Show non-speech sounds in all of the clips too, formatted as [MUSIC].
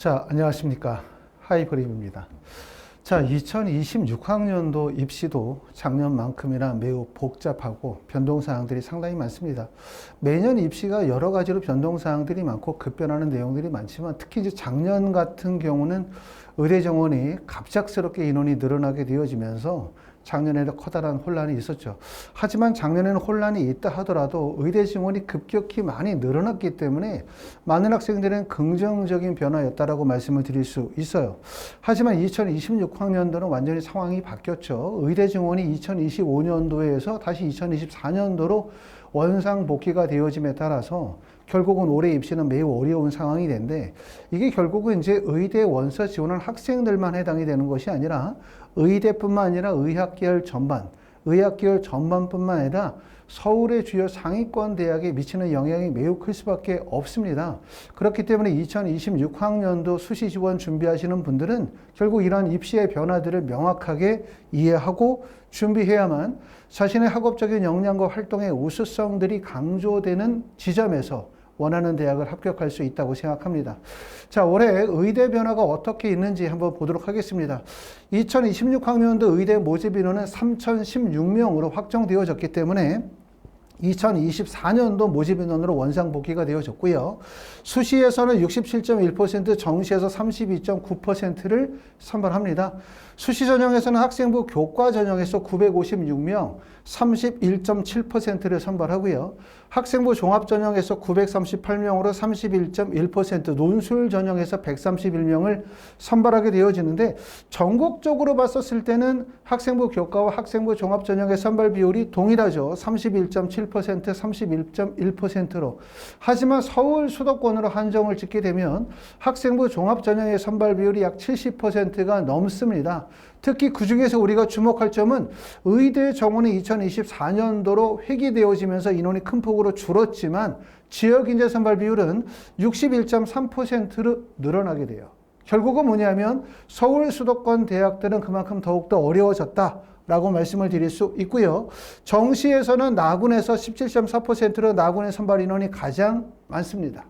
자, 안녕하십니까. 하이브림입니다. 자, 2026학년도 입시도 작년만큼이나 매우 복잡하고 변동사항들이 상당히 많습니다. 매년 입시가 여러 가지로 변동사항들이 많고 급변하는 내용들이 많지만 특히 이제 작년 같은 경우는 의대 정원이 갑작스럽게 인원이 늘어나게 되어지면서 작년에는 커다란 혼란이 있었죠. 하지만 작년에는 혼란이 있다 하더라도 의대 지원이 급격히 많이 늘어났기 때문에 많은 학생들은 긍정적인 변화였다라고 말씀을 드릴 수 있어요. 하지만 2026학년도는 완전히 상황이 바뀌었죠. 의대 지원이 2025년도에서 다시 2024년도로 원상 복귀가 되어짐에 따라서 결국은 올해 입시는 매우 어려운 상황이 된데 이게 결국은 이제 의대 원서 지원한 학생들만 해당이 되는 것이 아니라 의대뿐만 아니라 의학계열 전반, 의학계열 전반뿐만 아니라 서울의 주요 상위권 대학에 미치는 영향이 매우 클 수밖에 없습니다. 그렇기 때문에 2026학년도 수시 지원 준비하시는 분들은 결국 이러한 입시의 변화들을 명확하게 이해하고 준비해야만 자신의 학업적인 역량과 활동의 우수성들이 강조되는 지점에서 원하는 대학을 합격할 수 있다고 생각합니다. 자, 올해 의대 변화가 어떻게 있는지 한번 보도록 하겠습니다. 2026학년도 의대 모집 인원은 3,016명으로 확정되어졌기 때문에 2024년도 모집 인원으로 원상 복귀가 되어졌고요. 수시에서는 67.1%, 정시에서 32.9%를 선발합니다. 수시 전형에서는 학생부 교과 전형에서 956명, 31.7%를 선발하고요. 학생부 종합 전형에서 938명으로 31.1%, 논술 전형에서 131명을 선발하게 되어지는데 전국적으로 봤었을 때는 학생부 교과와 학생부 종합 전형의 선발 비율이 동일하죠. 31.7% 31.1%로. 하지만 서울 수도권으로 한정을 짓게 되면 학생부 종합 전형의 선발 비율이 약 70%가 넘습니다. 특히 그 중에서 우리가 주목할 점은 의대 정원이 2024년도로 회귀되어지면서 인원이 큰 폭으로 줄었지만 지역 인재 선발 비율은 61.3%로 늘어나게 돼요. 결국은 뭐냐면 서울 수도권 대학들은 그만큼 더욱더 어려워졌다. 라고 말씀을 드릴 수 있고요. 정시에서는 나군에서 17.4%로 나군의 선발 인원이 가장 많습니다.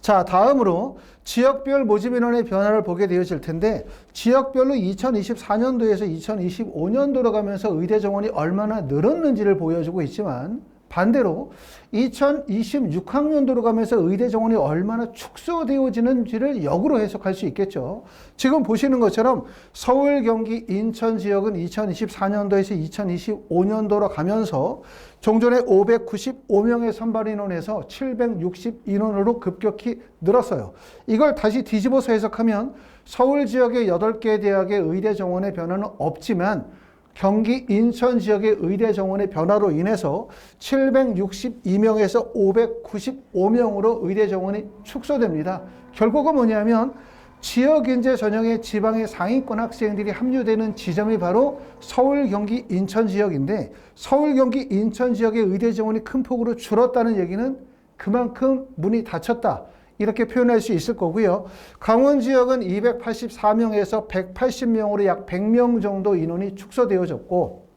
자, 다음으로 지역별 모집 인원의 변화를 보게 되어질 텐데 지역별로 2024년도에서 2025년도로 가면서 의대 정원이 얼마나 늘었는지를 보여주고 있지만 반대로 2026학년도로 가면서 의대 정원이 얼마나 축소되어지는지를 역으로 해석할 수 있겠죠. 지금 보시는 것처럼 서울, 경기, 인천 지역은 2024년도에서 2025년도로 가면서 종전에 595명의 선발 인원에서 760인원으로 급격히 늘었어요. 이걸 다시 뒤집어서 해석하면 서울 지역의 8개 대학의 의대 정원의 변화는 없지만 경기 인천 지역의 의대 정원의 변화로 인해서 762명에서 595명으로 의대 정원이 축소됩니다. 결국은 뭐냐면 지역 인재 전형의 지방의 상위권 학생들이 합류되는 지점이 바로 서울, 경기, 인천 지역인데 서울, 경기, 인천 지역의 의대 정원이 큰 폭으로 줄었다는 얘기는 그만큼 문이 닫혔다. 이렇게 표현할 수 있을 거고요. 강원 지역은 284명에서 180명으로 약 100명 정도 인원이 축소되어졌고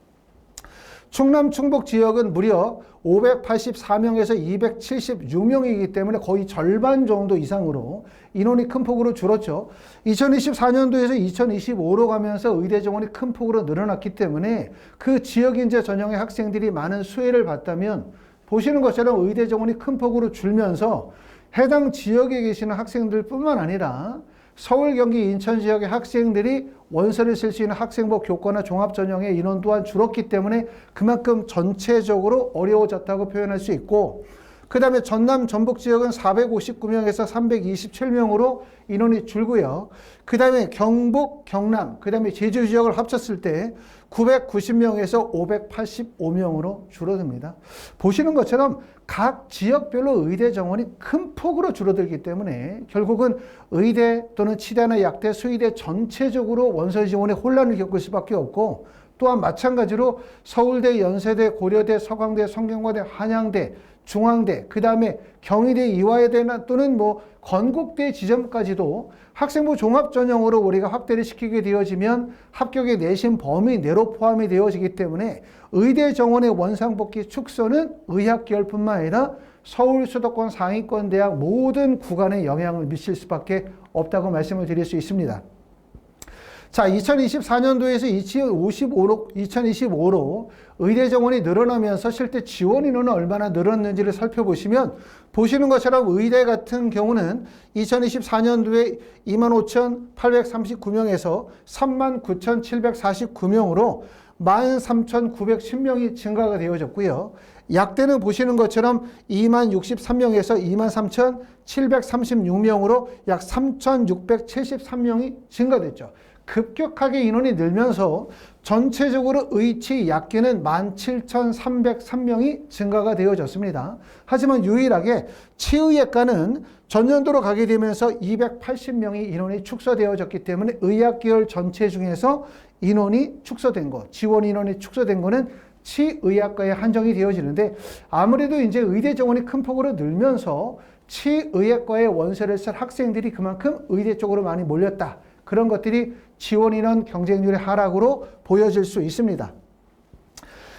충남 충북 지역은 무려 584명에서 276명이기 때문에 거의 절반 정도 이상으로 인원이 큰 폭으로 줄었죠. 2024년도에서 2025로 가면서 의대 정원이 큰 폭으로 늘어났기 때문에 그 지역 인재 전형의 학생들이 많은 수혜를 받다면 보시는 것처럼 의대 정원이 큰 폭으로 줄면서 해당 지역에 계시는 학생들 뿐만 아니라 서울, 경기, 인천 지역의 학생들이 원서를 쓸 수 있는 학생부 교과나 종합 전형의 인원 또한 줄었기 때문에 그만큼 전체적으로 어려워졌다고 표현할 수 있고 그 다음에 전남, 전북 지역은 459명에서 327명으로 인원이 줄고요. 그 다음에 경북, 경남, 그 다음에 제주 지역을 합쳤을 때 990명에서 585명으로 줄어듭니다. 보시는 것처럼 각 지역별로 의대 정원이 큰 폭으로 줄어들기 때문에 결국은 의대 또는 치대나 약대, 수의대 전체적으로 원서 지원에 혼란을 겪을 수밖에 없고 또한 마찬가지로 서울대, 연세대, 고려대, 서강대, 성균관대, 한양대, 중앙대, 그 다음에 경희대, 이화여대 또는 뭐 건국대 지점까지도 학생부 종합 전형으로 우리가 확대를 시키게 되어지면 합격의 내신 범위 내로 포함이 되어지기 때문에 의대 정원의 원상복귀 축소는 의학 계열뿐만 아니라 서울 수도권 상위권 대학 모든 구간에 영향을 미칠 수밖에 없다고 말씀을 드릴 수 있습니다. 자, 2024년도에서 2055로, 2025로 의대 정원이 늘어나면서 실제 지원 인원은 얼마나 늘었는지를 살펴보시면 보시는 것처럼 의대 같은 경우는 2024년도에 25,839명에서 39,749명으로 13,910명이 증가가 되어졌고요. 약대는 보시는 것처럼 2만 63명에서 2만 3,736명으로 약 3,673명이 증가됐죠. 급격하게 인원이 늘면서 전체적으로 의치 약계는 17,303명이 증가가 되어졌습니다. 하지만 유일하게 치의학과는 전년도로 가게 되면서 280명이 인원이 축소되어졌기 때문에 의학계열 전체 중에서 인원이 축소된 것, 지원 인원이 축소된 거는 치의학과에 한정이 되어지는데 아무래도 이제 의대 정원이 큰 폭으로 늘면서 치의학과에 원서를 쓸 학생들이 그만큼 의대 쪽으로 많이 몰렸다. 그런 것들이 지원 인원 경쟁률의 하락으로 보여질 수 있습니다.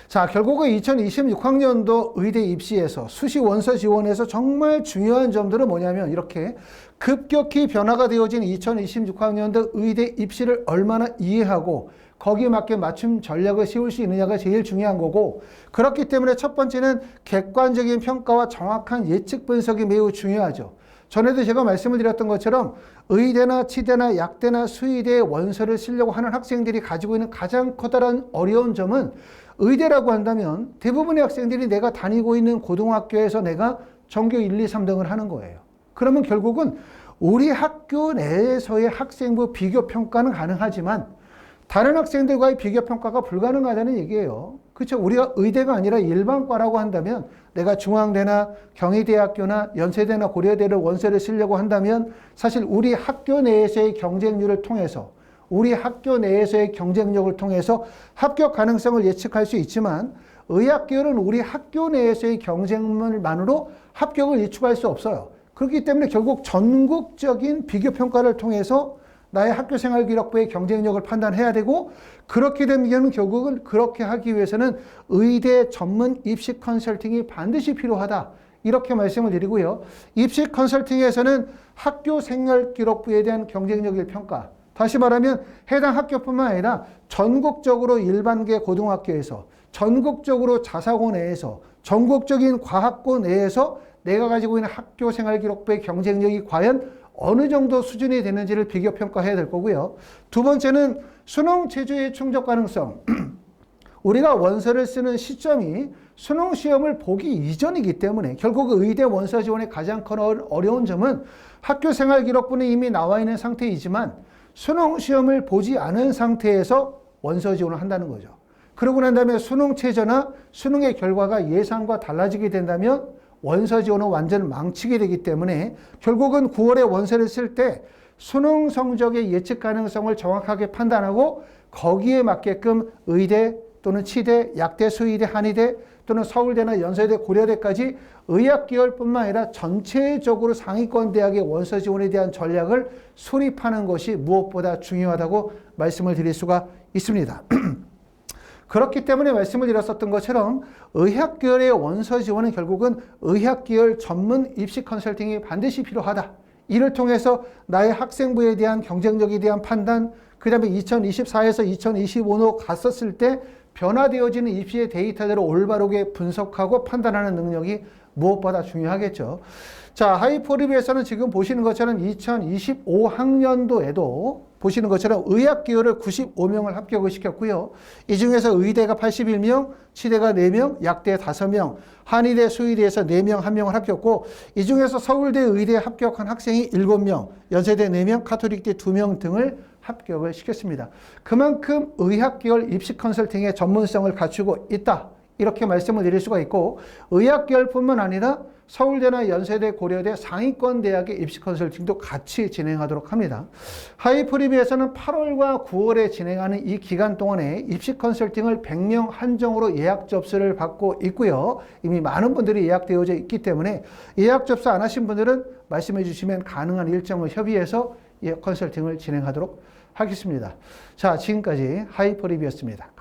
자, 결국은 2026학년도 의대 입시에서 수시 원서 지원에서 정말 중요한 점들은 뭐냐면 이렇게 급격히 변화가 되어진 2026학년도 의대 입시를 얼마나 이해하고 거기에 맞게 맞춤 전략을 세울 수 있느냐가 제일 중요한 거고 그렇기 때문에 첫 번째는 객관적인 평가와 정확한 예측 분석이 매우 중요하죠. 전에도 제가 말씀을 드렸던 것처럼 의대나 치대나 약대나 수의대에 원서를 쓰려고 하는 학생들이 가지고 있는 가장 커다란 어려운 점은 의대라고 한다면 대부분의 학생들이 내가 다니고 있는 고등학교에서 내가 전교 1, 2, 3등을 하는 거예요. 그러면 결국은 우리 학교 내에서의 학생부 비교 평가는 가능하지만 다른 학생들과의 비교 평가가 불가능하다는 얘기예요. 그렇죠? 우리가 의대가 아니라 일반과라고 한다면 내가 중앙대나 경희대학교나 연세대나 고려대를 원서를 쓰려고 한다면 사실 우리 학교 내에서의 경쟁률을 통해서 우리 학교 내에서의 경쟁력을 통해서 합격 가능성을 예측할 수 있지만 의학계열은 우리 학교 내에서의 경쟁률만으로 합격을 예측할 수 없어요. 그렇기 때문에 결국 전국적인 비교 평가를 통해서 나의 학교 생활 기록부의 경쟁력을 판단해야 되고 그렇게 되면 결국은 그렇게 하기 위해서는 의대 전문 입시 컨설팅이 반드시 필요하다. 이렇게 말씀을 드리고요. 입시 컨설팅에서는 학교 생활 기록부에 대한 경쟁력을 평가. 다시 말하면 해당 학교뿐만 아니라 전국적으로 일반계 고등학교에서 전국적으로 자사고 내에서 전국적인 과학고 내에서 내가 가지고 있는 학교 생활 기록부의 경쟁력이 과연 어느 정도 수준이 되는지를 비교 평가해야 될 거고요. 두 번째는 수능 체제의 충족 가능성. [CLEARS THROAT] 우리가 원서를 쓰는 시점이 수능 시험을 보기 이전이기 때문에 결국 의대 원서 지원의 가장 큰 어려운 점은 학교 생활 기록부는 이미 나와 있는 상태이지만 수능 시험을 보지 않은 상태에서 원서 지원을 한다는 거죠. 그러고 난 다음에 수능 최저나 수능의 결과가 예상과 달라지게 된다면 원서 지원은 완전 망치게 되기 때문에 결국은 9월에 원서를 쓸 때 수능 성적의 예측 가능성을 정확하게 판단하고 거기에 맞게끔 의대 또는 치대, 약대, 수의대, 한의대 또는 서울대나 연세대, 고려대까지 의학계열뿐만 아니라 전체적으로 상위권 대학의 원서 지원에 대한 전략을 수립하는 것이 무엇보다 중요하다고 말씀을 드릴 수가 있습니다. [CLEARS THROAT] 그렇기 때문에 말씀을 드렸었던 것처럼 의학계열의 원서 지원은 결국은 의학계열 전문 입시 컨설팅이 반드시 필요하다. 이를 통해서 나의 학생부에 대한 경쟁력에 대한 판단, 그 다음에 2024에서 2025로 갔었을 때 변화되어지는 입시의 데이터들을 올바르게 분석하고 판단하는 능력이 무엇보다 중요하겠죠. 자, 하이포리비에서는 지금 보시는 것처럼 2025 학년도에도 보시는 것처럼 의학 기호를 95명을 합격을 시켰고요. 이 중에서 의대가 81명, 치대가 4명, 약대 5명, 한의대, 수의대에서 4명, 1명을 합격고 이 중에서 서울대 의대에 합격한 학생이 7명, 연세대 4명, 카톨릭대 2명 등을 합격을 시켰습니다. 그만큼 의학 계열 입시 컨설팅의 전문성을 갖추고 있다. 이렇게 말씀을 드릴 수가 있고 의학 계열뿐만 아니라 서울대나 연세대, 고려대 상위권 대학의 입시 컨설팅도 같이 진행하도록 합니다. 하이프리비에서는 8월과 9월에 진행하는 이 기간 동안에 입시 컨설팅을 100명 한정으로 예약 접수를 받고 있고요. 이미 많은 분들이 예약되어져 있기 때문에 예약 접수 안 하신 분들은 말씀해 주시면 가능한 일정을 협의해서 컨설팅을 진행하도록 하겠습니다. 자, 지금까지 하이퍼리비였습니다.